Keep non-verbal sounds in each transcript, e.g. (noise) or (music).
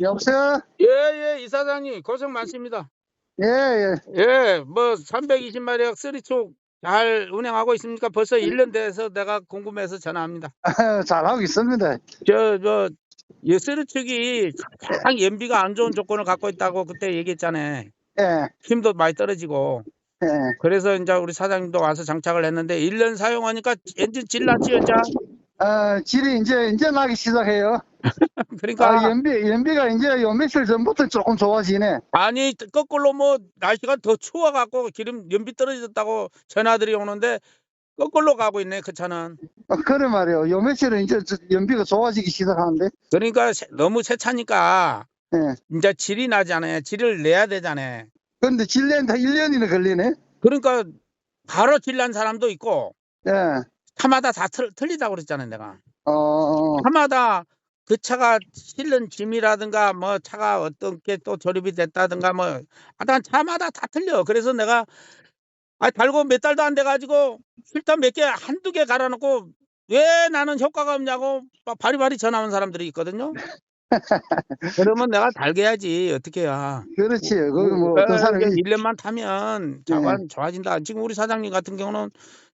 여보세요? 예, 예, 이사장님, 고생 많습니다. 예, 예. 예, 뭐, 320마력 쓰리촉 잘 운행하고 있습니까? 벌써 1년 돼서 내가 궁금해서 전화합니다. 잘하고 있습니다. 저, 저, 이 쓰리촉이 가장 연비가 안 좋은 조건을 갖고 있다고 그때 얘기했잖아요. 예, 힘도 많이 떨어지고. 예. 그래서 이제 우리 사장님도 와서 장착을 했는데 1년 사용하니까 엔진 질 났지, 이제? 어, 질이 이제, 이제 나기 시작해요. (laughs) 그러니까. 아, 연비, 연비가 이제 요 며칠 전부터 조금 좋아지네. 아니 거꾸로 뭐 날씨가 더 추워갖고 기름 연비 떨어졌다고 전화들이 오는데 거꾸로 가고 있네 그 차는 어, 그래 말이요. 요 며칠은 이제 저- 연비가 좋아지기 시작하는데. 그러니까 새- 너무 새 차니까 예. 이제 질이 나잖아요 질을 내야 되잖아요 근데 질내는데 1년이나 걸리네. 그러니까 바로 질 난 사람도 있고 예. 차마다 다 틀, 틀리다고 그랬잖아요 내가 어, 차마다 그 차가 실는 짐이라든가 뭐 차가 어떻게 또 조립이 됐다든가 뭐 하여튼 차마다 다 틀려 그래서 내가 아 달고 몇 달도 안 돼 가지고 필터 몇 개 한두 개 갈아 놓고 왜 나는 효과가 없냐고 막 바리바리 전화 온 사람들이 있거든요 (laughs) 그러면 내가 달게야지 어떻게 해야 그렇지. 거기 뭐 어떤 사람이. 1년만 타면 차가 좋아진다 지금 우리 사장님 같은 경우는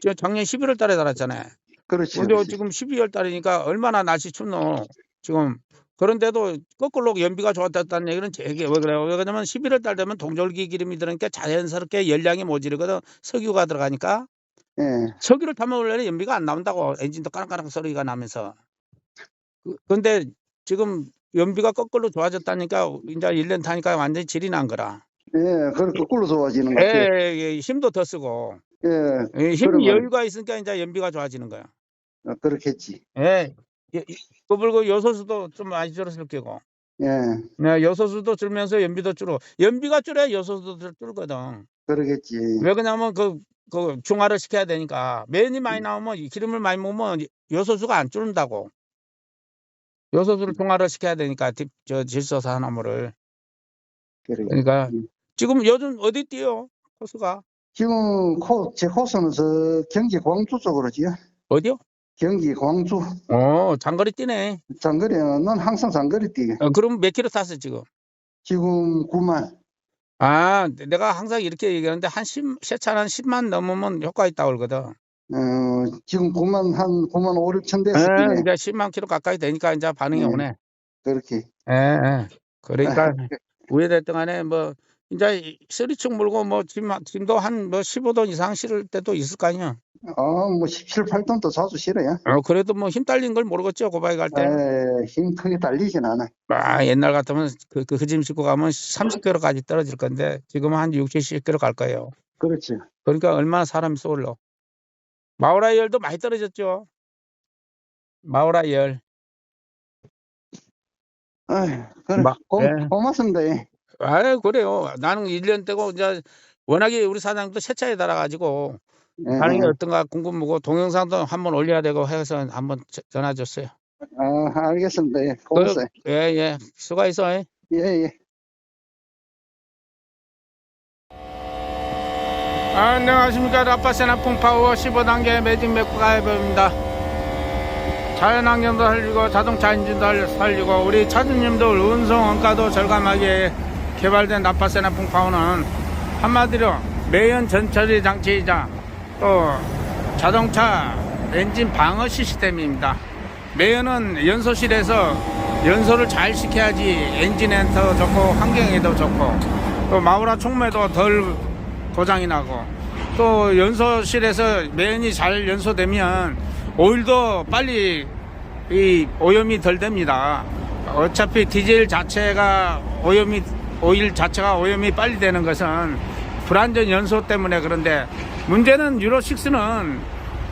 저 작년 11월 달에 달았잖아요 그렇지. 근데. 지금 12월 달이니까 얼마나 날씨 춥노 지금 그런데도 거꾸로 연비가 좋았다는 얘기는 제게 왜 그래요? 왜 그러냐면 11월 달 되면 동절기 기름이 들으니까 자연스럽게 열량이 모자르거든 석유가 들어가니까 예. 석유를 타면 원래 연비가 안 나온다고 엔진도 까락까락 소리가 나면서 그- 근데 지금 연비가 거꾸로 좋아졌다니까 이제 1년 타니까 완전히 질이 난 거라 예. 그걸 거꾸로 좋아지는 것 같아요. 에, 에, 힘도 더 쓰고 예. 에, 힘 그러면- 여유가 있으니까 이제 연비가 좋아지는 거야 어, 그렇겠지. 예. 예, 이- 그리고 요소수도 좀 많이 줄었을 거고. 예. 네, 요소수도 줄면서 연비도 줄어. 연비가 줄어야 요소수도 줄- 줄거든. 그러겠지. 왜 그러냐면 그, 그 중화를 시켜야 되니까. 맨이 많이 나오면 이 기름을 많이 먹으면 요소수가 안 줄는다고. 요소수를 중화를 시켜야 되니까 딥- 저. 그래. 그러니까 음. 지금 요즘 어디 뛰어? 코스가 지금 코, 제 코스는 저 경기 광주 쪽으로지요. 어디요? 경기 광주. 어, 장거리 뛰네. 장거리는 난 항상 장거리 뛰게. 어, 그럼 몇 킬로 탔어 지금? 지금 9만. 아, 내가 항상 이렇게 얘기하는데 한 10, 세차는 10만 넘으면 효과 있다고 그러거든. 어, 지금 9만 한 9만 5, 6천 예, 됐을 때 이제 10만 킬로 가까이 되니까 이제 반응이 음. 오네. 그렇게. 예, 예. 그러니까 우회됐던 간에 뭐 이제 이 쓰리축 물고 뭐 짐, 짐도 한 뭐 15돈 이상 실을 때도 있을 거 아니야. 어, 뭐 17, 8돈도 자주 실어요. 어, 그래도 뭐 힘 딸린 걸 모르겠죠. 고바이 갈 때. 에, 힘 크게 달리진 않아. 아, 옛날 같으면 그, 그, 짐 싣고 가면 30km까지 떨어질 건데 지금은 한 60, 70km 갈 거예요. 그렇지. 그러니까 얼마나 사람이 쏠러. 마우라 열도 많이 떨어졌죠. 마우라 열. 아이, 그래. 마- 고, 예. 고맙습니다. 예. 아, 그래요. 나는 1년 되고 이제 워낙에 우리 사장도 새 차에 달아가지고 예, 반응이 예. 어떤가 궁금하고 동영상도 한번 올려야 되고 해서 한번 저- 전화 줬어요. 아, 알겠습니다. 예. 고맙어요. 예, 예. 수고했어. 예. 예, 예. 안녕하십니까. 라파세나 풍파워 15단계 매직 맥구 가해버입니다. 자연환경도 살리고 자동차 엔진도 살- 살리고 우리 차주님들 운송 원가도 절감하게 개발된 라파세나 풍파워는 한마디로 매연 전처리 장치이자 또 자동차 엔진 방어 시스템입니다. 매연은 연소실에서 연소를 잘 시켜야지 엔진에 더 좋고 환경에도 좋고 또 마우라 촉매도 덜 고장이 나고 또 연소실에서 매연이 잘 연소되면 오일도 빨리 이 오염이 덜 됩니다. 어차피 디젤 자체가 오염이 오일 자체가 오염이 빨리 되는 것은 불안전 연소 때문에 그런데 문제는 유로 6는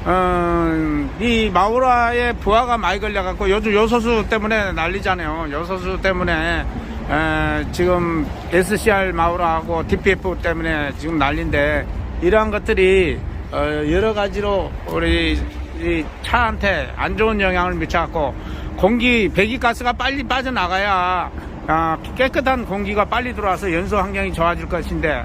어, 이 마우라의 부하가 많이 걸려갖고 요즘 요소수 때문에 난리잖아요. 요소수 때문에 에, 지금 SCR 마우라하고 DPF 때문에 지금 난리인데 이러한 것들이 어, 여러 가지로 우리 이 차한테 안 좋은 영향을 미쳐갖고 공기 배기가스가 빨리 빠져나가야 아, 깨끗한 공기가 빨리 들어와서 연소 환경이 좋아질 것인데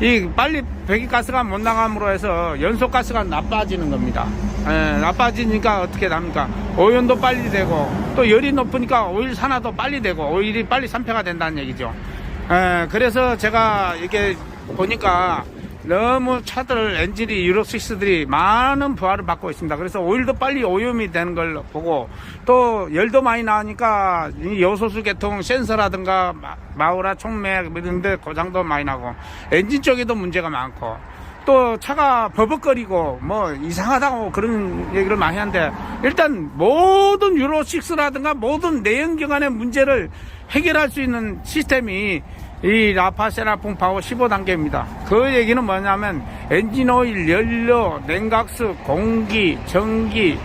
이 빨리 배기가스가 못 나감으로 해서 연소가스가 나빠지는 겁니다. 예, 나빠지니까 어떻게 됩니까? 오염도 빨리 되고 또 열이 높으니까 오일 산화도 빨리 되고 오일이 빨리 산패가 된다는 얘기죠. 예, 그래서 제가 이게 보니까 너무 차들 엔진이 유로6들이 많은 부하를 받고 있습니다. 그래서 오일도 빨리 오염이 되는 걸 보고 또 열도 많이 나오니까 이 요소수 계통 센서라든가 마- 마우라 총맥 이런 데 고장도 많이 나고 엔진 쪽에도 문제가 많고 또 차가 버벅거리고 뭐 이상하다고 그런 얘기를 많이 하는데 일단 모든 유로6라든가 모든 내연기관의 문제를 해결할 수 있는 시스템이 이 라파세라 풍파워 15단계입니다. 그 얘기는 뭐냐면 엔진 오일, 연료, 냉각수, 공기, 전기,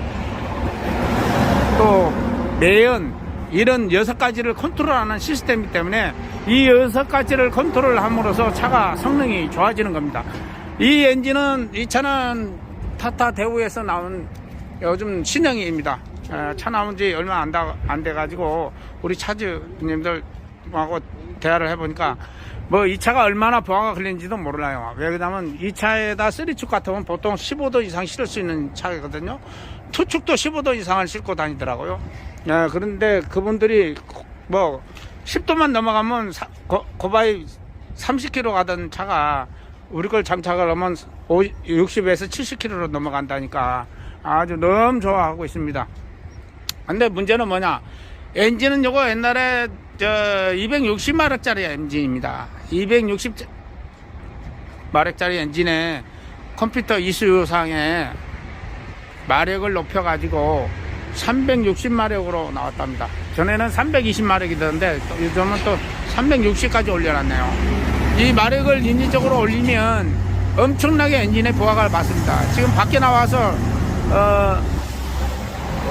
또 매연 이런 여섯 가지를 컨트롤하는 시스템이기 때문에 이 여섯 가지를 컨트롤함으로써 차가 성능이 좋아지는 겁니다. 이 엔진은 이 차는 타타 대우에서 나온 요즘 신형입니다. 에, 차 나온 지 얼마 안, 다, 안 돼가지고 우리 차주님들하고 대화를 해보니까 뭐 이 차가 얼마나 보화가 걸리는지도 몰라요. 왜 그러냐면 이 차에다 쓰리축 같으면 보통 15도 이상 실을 수 있는 차거든요. 투축도 15도 이상을 싣고 다니더라고요. 예, 그런데 그분들이 뭐 10도만 넘어가면 사- 고, 고바이 30km 가던 차가 우리 걸 장착을 하면 60에서 70km로 넘어간다니까 아주 너무 좋아하고 있습니다. 근데 문제는 뭐냐? 엔진은 요거 옛날에 저 260마력짜리 엔진입니다. 260 마력짜리 엔진에 컴퓨터 이슈상에 마력을 높여 가지고 360마력으로 나왔답니다. 전에는 320마력이던데 요즘은 또 360까지 올려놨네요. 이 마력을 인위적으로 올리면 엄청나게 엔진의 부하가 받습니다. 지금 밖에 나와서 어,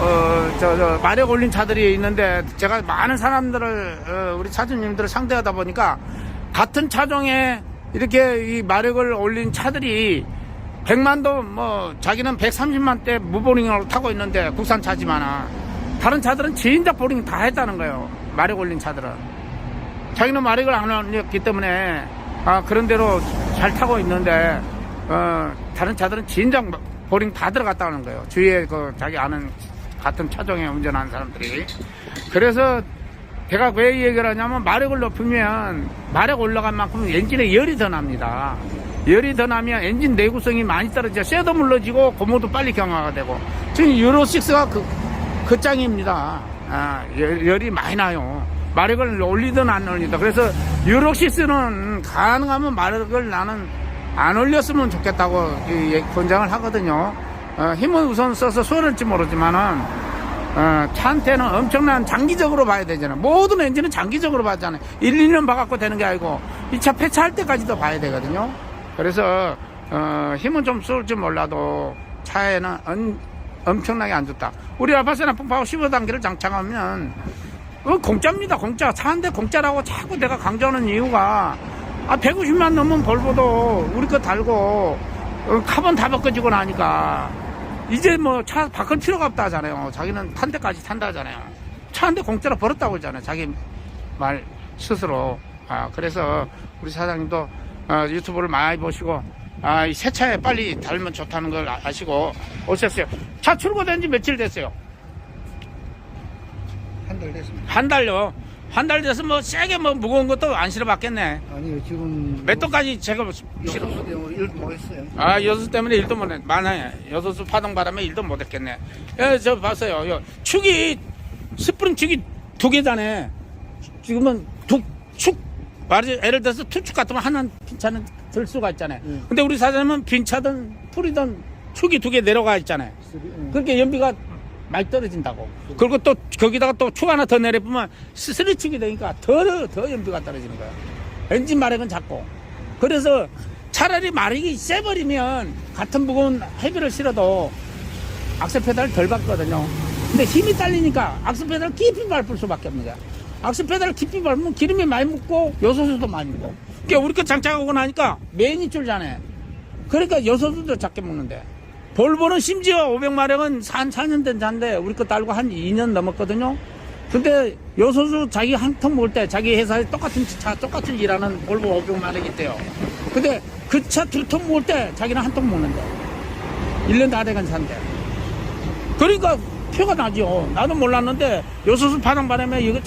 어, 저, 저, 마력 올린 차들이 있는데, 제가 많은 사람들을, 어, 우리 차주님들을 상대하다 보니까, 같은 차종에 이렇게 이 마력을 올린 차들이, 100만도 뭐, 자기는 130만대 무보링으로 타고 있는데, 국산 차지만은, 다른 차들은 진작 보링 다 했다는 거예요. 마력 올린 차들은. 자기는 마력을 안 올렸기 때문에, 아, 그런 대로 잘 타고 있는데, 어, 다른 차들은 진작 보링 다 들어갔다는 거예요. 주위에 그 자기 아는 같은 차종에 운전하는 사람들이. 그래서 제가 왜이 얘기를 하냐면 마력을 높이면 마력 올라간 만큼 엔진에 열이 더 납니다. 열이 더 나면 엔진 내구성이 많이 떨어져 쇠도 물러지고 고무도 빨리 경화가 되고 지금 유로6가 그, 그 짱입니다. 아, 열, 열이 많이 나요. 마력을 올리든 안 올리든. 그래서 유로6는 가능하면 마력을 나는 안 올렸으면 좋겠다고 이 권장을 하거든요. 어, 힘은 우선 써서 소를지 모르지만은 어, 차한테는 엄청난 장기적으로 봐야 되잖아요. 모든 엔진은 장기적으로 봐잖아요. 1, 2년 봐갖고 되는 게 아니고 이 차 폐차할 때까지도 봐야 되거든요. 그래서 어, 힘은 좀 쏠지 몰라도 차에는 엄, 엄청나게 안 좋다. 우리 알파세나 풍파고 15단계를 장착하면 어, 공짜입니다. 공짜. 차 한 대 공짜라고 자꾸 내가 강조하는 이유가 아 150만 넘으면 볼보도 우리 거 달고 어, 카본 다 벗겨지고 나니까 이제 뭐 차 바꿀 필요가 없다 하잖아요. 자기는 탄 데까지 탄다 하잖아요. 차 한 대 공짜로 벌었다고 하잖아요. 자기 말 스스로. 아, 그래서 우리 사장님도 어, 유튜브를 많이 보시고 아, 이 새 차에 빨리 달면 좋다는 걸 아- 아시고 오셨어요. 차 출고된 지 며칠 됐어요? 한 달 됐습니다. 한 달요. 한 달 돼서 뭐 세게 뭐 무거운 것도 안 실어봤겠네. 아니요, 지금. 몇 도까지 제가 실어? 일도 못했어요. 아 여수 때문에 일도 못해 많아요 여수수 파동 바람에 일도 못했겠네 예, 저 봤어요 요, 축이 스프링 축이 두 개잖아요 지금은 두축 말이 예를 들어서 투축 같으면 하나 빈 차는 들 수가 있잖아요 음. 근데 우리 사장님은 빈 차든 풀이든 축이 두 개 내려가 있잖아요 그렇게 연비가 많이 떨어진다고. 그리고 또 거기다가 또축 하나 더 내려보면 스리축이 되니까 더, 더 연비가 떨어지는 거야. 엔진 마력은 작고. 그래서 차라리 마력이 세버리면 같은 무거운 헤비를 실어도 악셀 페달을 덜 밟거든요. 근데 힘이 딸리니까 악셀 페달을 깊이 밟을 수밖에 없는 악셀 페달을 깊이 밟으면 기름이 많이 묻고 요소수도 많이 묻고. 그러니까 우리 거 장착하고 나니까 메인이 줄잖아요 그러니까 요소수도 작게 먹는데 볼보는 심지어 500만 원은 4, 4년 된 잔데 우리 거 달고 한 2년 넘었거든요. 근데 요소수 자기 한턱몰때 자기 회사에 똑같은 차 똑같은 일하는 볼보 500만 원이 있대요. 근데 그 차두턱몰때 자기는 한턱 먹는데 1년 다 돼간 차인데 그러니까 표가 나죠. 나도 몰랐는데 요소수 파는 바람에 이거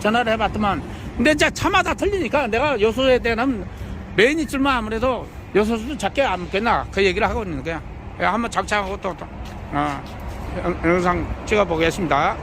전화를 해봤더만 근데 진짜 차마다 틀리니까 내가 요소에 대한 메인 있줄만 아무래도 요소수도 작게 안 먹겠나 그 얘기를 하고 있는 거야. 예, 한번 장착하고 또, 또 어, 영상 찍어 보겠습니다.